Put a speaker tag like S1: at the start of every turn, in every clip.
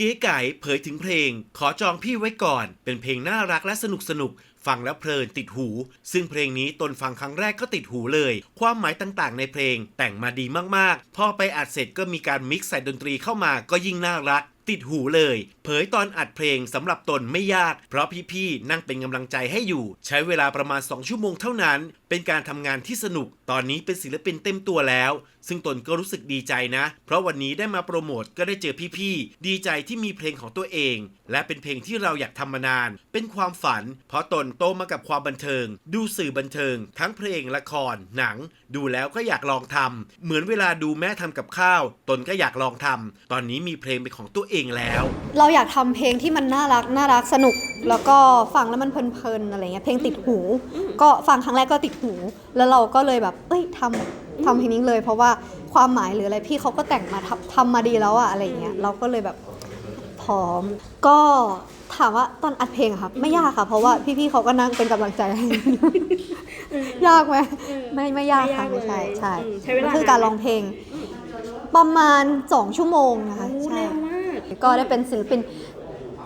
S1: เก๋ไก่เผยถึงเพลง ขอจองพี่ไว้ก่อน เป็นเพลงน่ารักและสนุกสนุกฟังแล้วเพลินติดหู ซึ่งเพลงนี้ตนฟังครั้งแรกก็ติดหูเลย ความหมายต่างๆ ในเพลงแต่งมาดีมากๆ พอไปอัดเสร็จก็มีการมิกซ์ใส่ดนตรีเข้ามาก็ยิ่งน่ารัก ติดหูเลย เผยตอนอัดเพลงสำหรับตนไม่ยาก เพราะพี่ๆนั่งเป็นกำลังใจให้อยู่ ใช้เวลาประมาณ 2 ชั่วโมงเท่านั้น เป็นการทำงานที่สนุก ตอนนี้เป็นศิลปินเต็มตัวแล้ว ซึ่งตนก็รู้สึกดีใจนะ เพราะวันนี้ได้มาโปรโมทก็ได้เจอพี่ๆดีใจที่มีเพลงของตัวเอง และเป็นเพลงที่เราอยากทำมานาน เป็นความฝัน เพราะตนโตมากับความบันเทิง ดูสื่อบันเทิง ทั้งเพลงละคร หนัง ดูแล้วก็อยากลองทำเหมือนเวลาดูแม่ทำกับข้าว ตนก็อยากลองทำตอนนี้มีเพลงเป็นของตัวเองแล้ว
S2: เราอยากทำเพลงที่มันน่ารักน่ารักสนุก แล้วก็ฟังแล้วมันเพลินๆอะไรเงี้ยเพลงติดหู ก็ฟังครั้งแรกก็ติดหู แล้วเราก็เลยแบบ เอ้ยทำทำเพลงนี้เลย เพราะว่าความหมายหรืออะไรพี่เขาก็แต่งมาทำทำมาดีแล้วอะอะไรเงี้ยเราก็เลยแบบพร้อม ก็ถามว่าตอนอัดเพลงอะครับไม่ยากค่ะ เพราะว่าพี่ๆเขาก็นั่งเป็นกำลังใจให้ ยากไหมไม่ไม่ยากค่ะไม่ใช่ใช่
S3: อืมใช้เวลา
S2: ก็คือการร้องเพลง ประมาณสองชั่วโมงนะคะ
S3: โอ้
S2: ใช่
S3: เร็วมา ก
S2: ก็ได้เป็นศิลปิน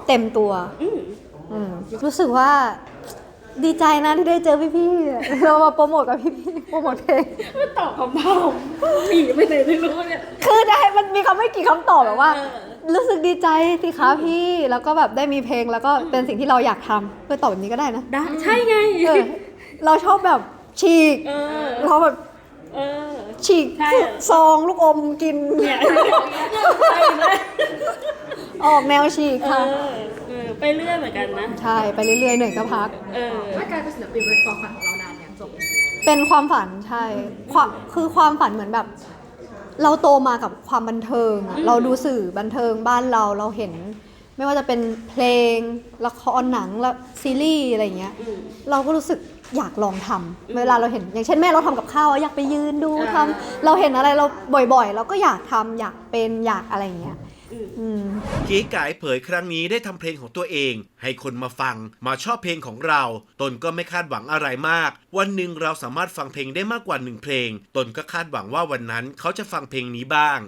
S2: เต็มตัว
S3: อืม
S2: อืมรู้สึกว่าดีใจนะที่ได้เจอพี่ๆ เรามาโปรโมทกับพี่ๆ โปรโมทเพลง
S3: ไม่ตอบคำเบาหนีไปไหนไม่รู้เนี่ย
S2: คือได้มันมีคำไม่กี่คำตอบแบบว่า
S3: เออ
S2: รู้สึกดีใจสิคะพี่ แล้วก็แบบได้มีเพลงแล้วก็เป็นสิ่งที่เราอยากทำเพื่อตอบแบบนี้ก็ได้นะ
S3: ได้ใช่ไง
S2: เออเราชอบแบบฉีก
S3: เออ
S2: เราแบบ
S3: เออ
S2: ฉีก
S3: ใช่
S2: ซองลูกอมกิน
S3: เนี่ยไปเลย
S2: ออกแนวฉีก
S3: เอ
S2: ค่ะ
S3: อเออไปเรื่อยเหมือนกันนะ
S2: ใช่ ไปเรื่อยๆเหนื่อยก็พัก
S3: เออ
S4: ถ้ากลายเป็นศิลปินเป็นความฝันของเรานานเนี่ยจบ
S2: เป็นความฝันใช่ความคือความฝันเหมือนแบบ เราโตมากับความบันเทิงอะ
S3: อืม
S2: เราดูสื่อบันเทิงบ้านเราเราเห็น ไม่ว่าจะเป็นเพลงละครหนังละซีรีส์อะไรอย่างเงี้ย
S3: อืม
S2: เราก็รู้สึกอยากลองทำเวลาเราเห็น อย่างเช่นแม่เราทำกับข้าวอะอยากไปยืนดู
S3: อ่า
S2: ทำเราเห็นอะไรเราบ่อยๆ เราก็อยากทำอยากเป็นอยากอะไรอย่างเงี้ย
S3: อืม
S2: อืม
S1: เก๋ไก่เผยครั้งนี้ได้ทำเพลงของตัวเอง ให้คนมาฟังมาชอบเพลงของเรา ตนก็ไม่คาดหวังอะไรมาก วันหนึ่งเราสามารถฟังเพลงได้มากกว่าหนึ่งเพลง ตนก็คาดหวังว่าวันนั้นเขาจะฟังเพลงนี้บ้าง